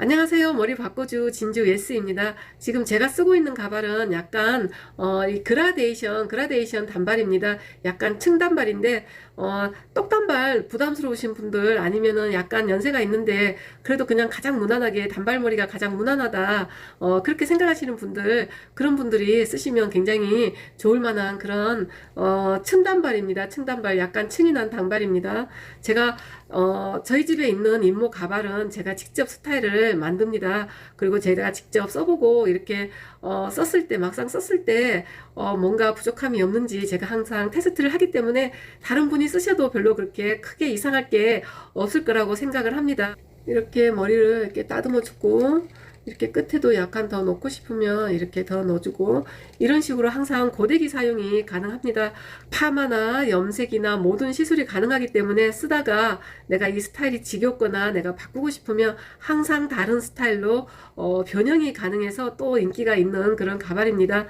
안녕하세요. 머리 바꿔주 진주 예스입니다. 지금 제가 쓰고 있는 가발은 약간 어, 이 그라데이션, 그라데이션 단발입니다. 약간 층단발인데 어, 떡단발 부담스러우신 분들 아니면은 약간 연세가 있는데 그래도 그냥 가장 무난하게 단발머리가 가장 무난하다 어, 그렇게 생각하시는 분들 그런 분들이 쓰시면 굉장히 좋을 만한 그런 어, 층단발입니다. 층단발 약간 층이 난 단발입니다. 제가 어, 저희 집에 있는 인모 가발은 제가 직접 스타일을 만듭니다. 그리고 제가 직접 써보고 이렇게 어, 썼을 때 막상 썼을 때 어, 뭔가 부족함이 없는지 제가 항상 테스트를 하기 때문에 다른 분이 쓰셔도 별로 그렇게 크게 이상할 게 없을 거라고 생각을 합니다. 이렇게 머리를 이렇게 따듬어 주고 이렇게 끝에도 약간 더 넣고 싶으면 이렇게 더 넣어주고 이런 식으로 항상 고데기 사용이 가능합니다. 파마나 염색이나 모든 시술이 가능하기 때문에 쓰다가 내가 이 스타일이 지겹거나 내가 바꾸고 싶으면 항상 다른 스타일로 어, 변형이 가능해서 또 인기가 있는 그런 가발입니다.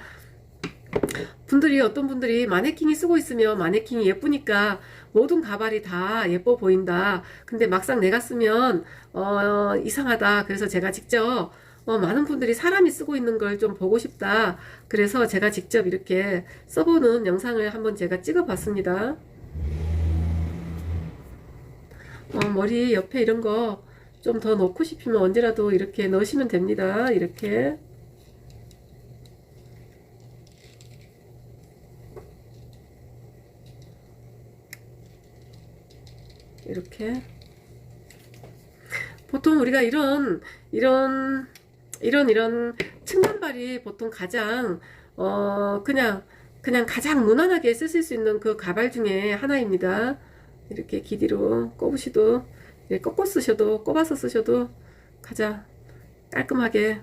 분들이 어떤 분들이 마네킹이 쓰고 있으면 마네킹이 예쁘니까 모든 가발이 다 예뻐 보인다. 근데 막상 내가 쓰면 어, 이상하다. 그래서 제가 직접 어, 많은 분들이 사람이 쓰고 있는 걸 좀 보고 싶다. 그래서 제가 직접 이렇게 써보는 영상을 한번 제가 찍어봤습니다. 어, 머리 옆에 이런 거 좀 더 넣고 싶으면 언제라도 이렇게 넣으시면 됩니다. 이렇게. 이렇게 보통 우리가 이런 이런 이런 이런 층간발이 보통 가장 어 그냥 그냥 가장 무난하게 쓰실 수 있는 그 가발 중에 하나입니다. 이렇게 길이로 이렇게 꺾어 쓰셔도 꼽아서 쓰셔도 가장 깔끔하게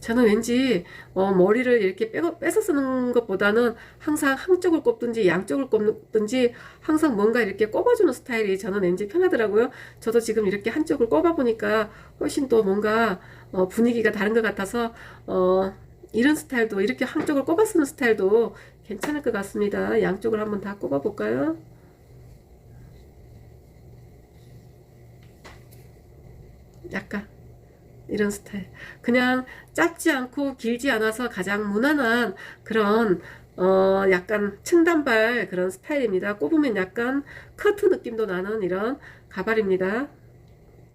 저는 왠지 어, 머리를 이렇게 빼, 빼서 쓰는 것보다는 항상 한쪽을 꼽든지 양쪽을 꼽든지 항상 뭔가 이렇게 꼽아주는 스타일이 저는 왠지 편하더라고요. 저도 지금 이렇게 한쪽을 꼽아 보니까 훨씬 또 뭔가 어, 분위기가 다른 것 같아서 어, 이런 스타일도 이렇게 한쪽을 꼽아 쓰는 스타일도 괜찮을 것 같습니다. 양쪽을 한번 다 꼽아 볼까요? 약간 이런 스타일. 그냥 짧지 않고 길지 않아서 가장 무난한 그런 어 약간 층단발 그런 스타일입니다. 꼽으면 약간 커트 느낌도 나는 이런 가발입니다.